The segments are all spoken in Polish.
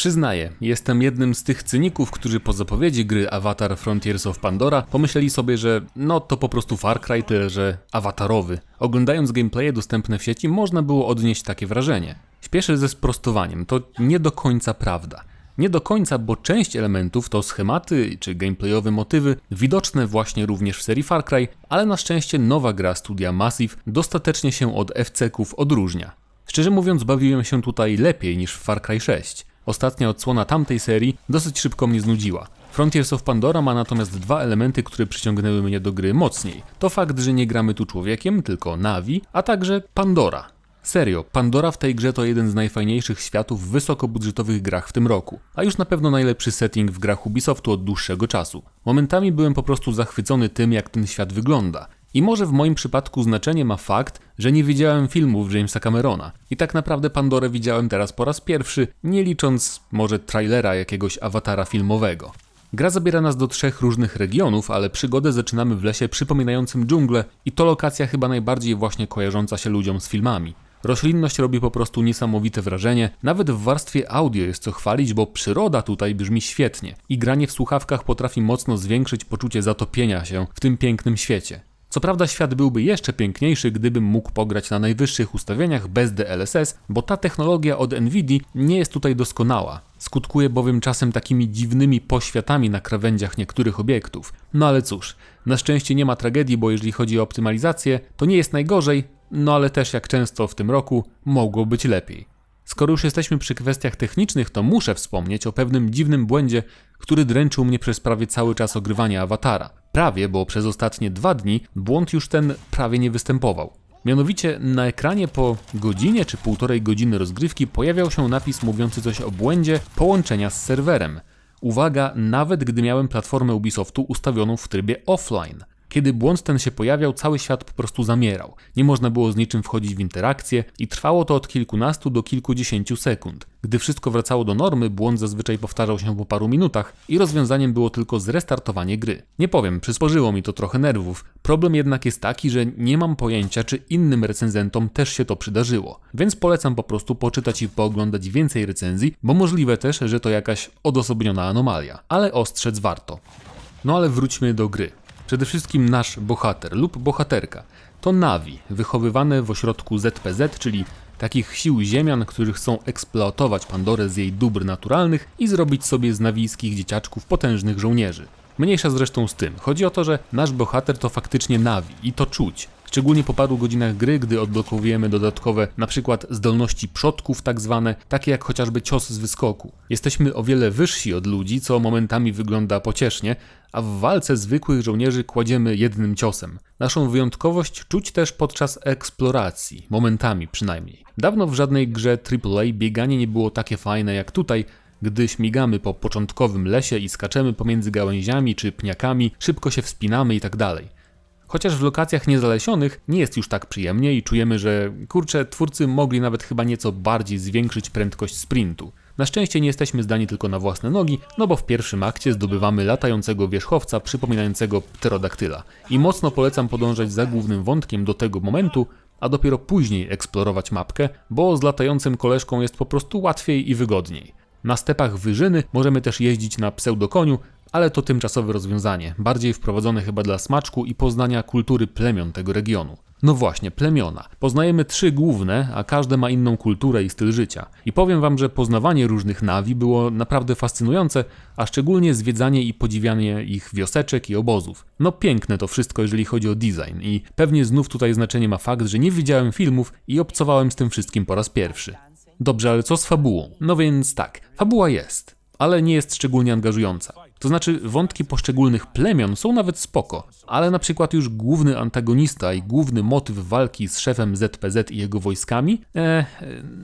Przyznaję, jestem jednym z tych cyników, którzy po zapowiedzi gry Avatar Frontiers of Pandora pomyśleli sobie, że no to po prostu Far Cry, tyle że awatarowy. Oglądając gameplaye dostępne w sieci można było odnieść takie wrażenie. Śpieszę ze sprostowaniem, to nie do końca prawda. Nie do końca, bo część elementów to schematy czy gameplayowe motywy, widoczne właśnie również w serii Far Cry, ale na szczęście nowa gra studia Massive dostatecznie się od FC-ków odróżnia. Szczerze mówiąc, bawiłem się tutaj lepiej niż w Far Cry 6. Ostatnia odsłona tamtej serii dosyć szybko mnie znudziła. Frontiers of Pandora ma natomiast dwa elementy, które przyciągnęły mnie do gry mocniej. To fakt, że nie gramy tu człowiekiem, tylko Navi, a także Pandora. Serio, Pandora w tej grze to jeden z najfajniejszych światów w wysokobudżetowych grach w tym roku, a już na pewno najlepszy setting w grach Ubisoftu od dłuższego czasu. Momentami byłem po prostu zachwycony tym, jak ten świat wygląda. I może w moim przypadku znaczenie ma fakt, że nie widziałem filmów Jamesa Camerona. I tak naprawdę Pandorę widziałem teraz po raz pierwszy, nie licząc może trailera jakiegoś awatara filmowego. Gra zabiera nas do trzech różnych regionów, ale przygodę zaczynamy w lesie przypominającym dżunglę i to lokacja chyba najbardziej właśnie kojarząca się ludziom z filmami. Roślinność robi po prostu niesamowite wrażenie, nawet w warstwie audio jest co chwalić, bo przyroda tutaj brzmi świetnie i granie w słuchawkach potrafi mocno zwiększyć poczucie zatopienia się w tym pięknym świecie. Co prawda świat byłby jeszcze piękniejszy, gdybym mógł pograć na najwyższych ustawieniach bez DLSS, bo ta technologia od Nvidia nie jest tutaj doskonała. Skutkuje bowiem czasem takimi dziwnymi poświatami na krawędziach niektórych obiektów. No ale cóż, na szczęście nie ma tragedii, bo jeżeli chodzi o optymalizację, to nie jest najgorzej, no ale też jak często w tym roku mogło być lepiej. Skoro już jesteśmy przy kwestiach technicznych, to muszę wspomnieć o pewnym dziwnym błędzie, który dręczył mnie przez prawie cały czas ogrywania awatara. Prawie, bo przez ostatnie dwa dni błąd już ten prawie nie występował. Mianowicie na ekranie po godzinie czy półtorej godziny rozgrywki pojawiał się napis mówiący coś o błędzie połączenia z serwerem. Uwaga, nawet gdy miałem platformę Ubisoftu ustawioną w trybie offline. Kiedy błąd ten się pojawiał, cały świat po prostu zamierał. Nie można było z niczym wchodzić w interakcję i trwało to od kilkunastu do kilkudziesięciu sekund. Gdy wszystko wracało do normy, błąd zazwyczaj powtarzał się po paru minutach i rozwiązaniem było tylko zrestartowanie gry. Nie powiem, przysporzyło mi to trochę nerwów. Problem jednak jest taki, że nie mam pojęcia, czy innym recenzentom też się to przydarzyło. Więc polecam po prostu poczytać i pooglądać więcej recenzji, bo możliwe też, że to jakaś odosobniona anomalia. Ale ostrzec warto. No ale wróćmy do gry. Przede wszystkim nasz bohater lub bohaterka to Navi, wychowywane w ośrodku ZPZ, czyli takich sił ziemian, którzy chcą eksploatować Pandorę z jej dóbr naturalnych i zrobić sobie z nawijskich dzieciaczków potężnych żołnierzy. Mniejsza zresztą z tym. Chodzi o to, że nasz bohater to faktycznie Navi i to czuć. Szczególnie po paru godzinach gry, gdy odblokowujemy dodatkowe przykład zdolności przodków tak zwane, takie jak chociażby cios z wyskoku. Jesteśmy o wiele wyżsi od ludzi, co momentami wygląda pociesznie, a w walce zwykłych żołnierzy kładziemy jednym ciosem. Naszą wyjątkowość czuć też podczas eksploracji, momentami przynajmniej. Dawno w żadnej grze AAA bieganie nie było takie fajne jak tutaj, gdy śmigamy po początkowym lesie i skaczemy pomiędzy gałęziami czy pniakami, szybko się wspinamy i tak. Chociaż w lokacjach niezalesionych nie jest już tak przyjemnie i czujemy, że kurczę, twórcy mogli nawet chyba nieco bardziej zwiększyć prędkość sprintu. Na szczęście nie jesteśmy zdani tylko na własne nogi, no bo w pierwszym akcie zdobywamy latającego wierzchowca przypominającego pterodaktyla. I mocno polecam podążać za głównym wątkiem do tego momentu, a dopiero później eksplorować mapkę, bo z latającym koleżką jest po prostu łatwiej i wygodniej. Na stepach wyżyny możemy też jeździć na pseudokoniu, ale to tymczasowe rozwiązanie, bardziej wprowadzone chyba dla smaczku i poznania kultury plemion tego regionu. No właśnie, plemiona. Poznajemy trzy główne, a każde ma inną kulturę i styl życia. I powiem wam, że poznawanie różnych nawi było naprawdę fascynujące, a szczególnie zwiedzanie i podziwianie ich wioseczek i obozów. No piękne to wszystko, jeżeli chodzi o design i pewnie znów tutaj znaczenie ma fakt, że nie widziałem filmów i obcowałem z tym wszystkim po raz pierwszy. Dobrze, ale co z fabułą? No więc tak, fabuła jest, ale nie jest szczególnie angażująca. To znaczy wątki poszczególnych plemion są nawet spoko, ale na przykład już główny antagonista i główny motyw walki z szefem ZPZ i jego wojskami, e,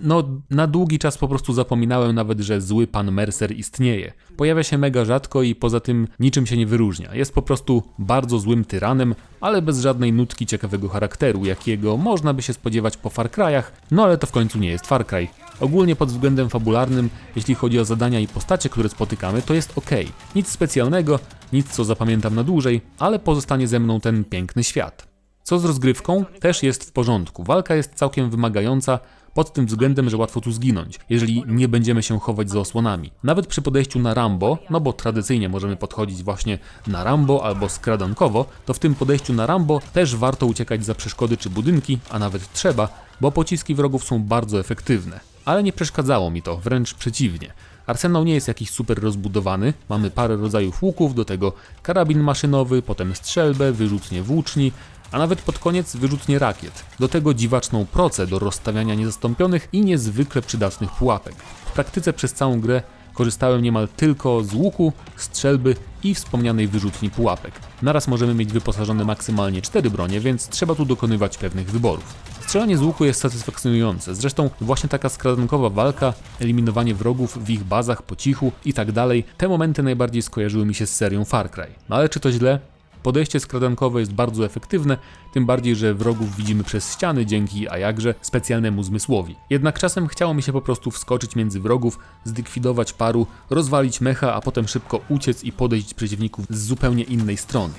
no na długi czas po prostu zapominałem nawet, że zły pan Mercer istnieje. Pojawia się mega rzadko i poza tym niczym się nie wyróżnia. Jest po prostu bardzo złym tyranem, ale bez żadnej nutki ciekawego charakteru, jakiego można by się spodziewać po Far Cry'ach, no ale to w końcu nie jest Far Cry. Ogólnie pod względem fabularnym, jeśli chodzi o zadania i postacie, które spotykamy, to jest ok. Nic specjalnego, nic co zapamiętam na dłużej, ale pozostanie ze mną ten piękny świat. Co z rozgrywką? Też jest w porządku. Walka jest całkiem wymagająca, pod tym względem, że łatwo tu zginąć, jeżeli nie będziemy się chować za osłonami. Nawet przy podejściu na Rambo, no bo tradycyjnie możemy podchodzić właśnie na Rambo albo skradankowo, to w tym podejściu na Rambo też warto uciekać za przeszkody czy budynki, a nawet trzeba, bo pociski wrogów są bardzo efektywne. Ale nie przeszkadzało mi to, wręcz przeciwnie. Arsenał nie jest jakiś super rozbudowany, mamy parę rodzajów łuków, do tego karabin maszynowy, potem strzelbę, wyrzutnie włóczni, a nawet pod koniec wyrzutnie rakiet. Do tego dziwaczną procę do rozstawiania niezastąpionych i niezwykle przydatnych pułapek. W praktyce przez całą grę korzystałem niemal tylko z łuku, strzelby i wspomnianej wyrzutni pułapek. Naraz możemy mieć wyposażone maksymalnie 4 bronie, więc trzeba tu dokonywać pewnych wyborów. Strzelanie z łuku jest satysfakcjonujące, zresztą właśnie taka skradankowa walka, eliminowanie wrogów w ich bazach po cichu i tak dalej, te momenty najbardziej skojarzyły mi się z serią Far Cry. No ale czy to źle? Podejście skradankowe jest bardzo efektywne, tym bardziej, że wrogów widzimy przez ściany dzięki, a jakże, specjalnemu zmysłowi. Jednak czasem chciało mi się po prostu wskoczyć między wrogów, zlikwidować paru, rozwalić mecha, a potem szybko uciec i podejść przeciwników z zupełnie innej strony.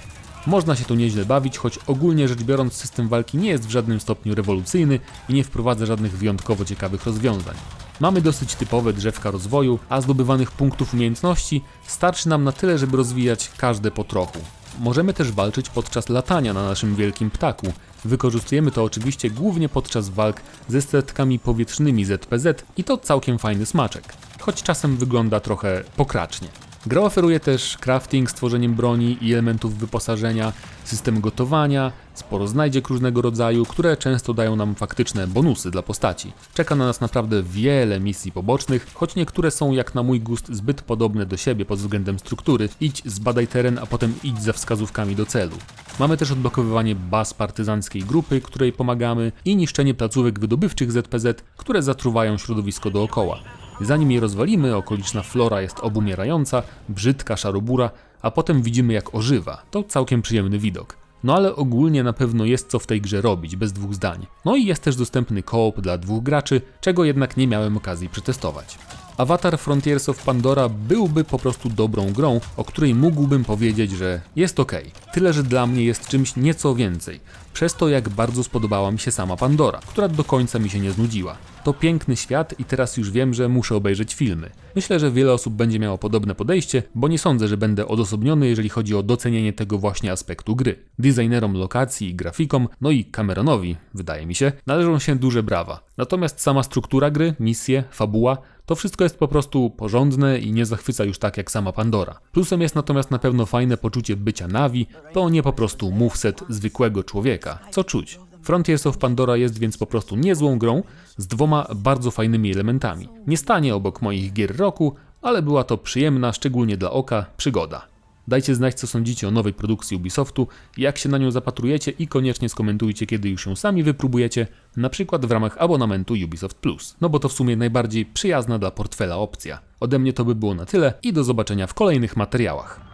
Można się tu nieźle bawić, choć ogólnie rzecz biorąc system walki nie jest w żadnym stopniu rewolucyjny i nie wprowadza żadnych wyjątkowo ciekawych rozwiązań. Mamy dosyć typowe drzewka rozwoju, a zdobywanych punktów umiejętności starczy nam na tyle, żeby rozwijać każde po trochu. Możemy też walczyć podczas latania na naszym wielkim ptaku. Wykorzystujemy to oczywiście głównie podczas walk ze statkami powietrznymi ZPZ i to całkiem fajny smaczek, choć czasem wygląda trochę pokracznie. Gra oferuje też crafting z tworzeniem broni i elementów wyposażenia, system gotowania, sporo znajdziek różnego rodzaju, które często dają nam faktyczne bonusy dla postaci. Czeka na nas naprawdę wiele misji pobocznych, choć niektóre są jak na mój gust zbyt podobne do siebie pod względem struktury. Idź, zbadaj teren, a potem idź za wskazówkami do celu. Mamy też odblokowywanie baz partyzanckiej grupy, której pomagamy i niszczenie placówek wydobywczych ZPZ, które zatruwają środowisko dookoła. Zanim je rozwalimy, okoliczna flora jest obumierająca, brzydka, szarobura, a potem widzimy jak ożywa. To całkiem przyjemny widok. No ale ogólnie na pewno jest co w tej grze robić, bez dwóch zdań. No i jest też dostępny koop dla dwóch graczy, czego jednak nie miałem okazji przetestować. Avatar Frontiers of Pandora byłby po prostu dobrą grą, o której mógłbym powiedzieć, że jest ok. Tyle, że dla mnie jest czymś nieco więcej. Przez to, jak bardzo spodobała mi się sama Pandora, która do końca mi się nie znudziła. To piękny świat i teraz już wiem, że muszę obejrzeć filmy. Myślę, że wiele osób będzie miało podobne podejście, bo nie sądzę, że będę odosobniony, jeżeli chodzi o docenienie tego właśnie aspektu gry. Designerom lokacji grafikom, no i Cameronowi, wydaje mi się, należą się duże brawa. Natomiast sama struktura gry, misje, fabuła, to wszystko jest po prostu porządne i nie zachwyca już tak jak sama Pandora. Plusem jest natomiast na pewno fajne poczucie bycia Navi, to nie po prostu moveset zwykłego człowieka, co czuć. Frontiers of Pandora jest więc po prostu niezłą grą z dwoma bardzo fajnymi elementami. Nie stanie obok moich gier roku, ale była to przyjemna, szczególnie dla oka, przygoda. Dajcie znać, co sądzicie o nowej produkcji Ubisoftu, jak się na nią zapatrujecie i koniecznie skomentujcie, kiedy już ją sami wypróbujecie, na przykład w ramach abonamentu Ubisoft Plus. No bo to w sumie najbardziej przyjazna dla portfela opcja. Ode mnie to by było na tyle i do zobaczenia w kolejnych materiałach.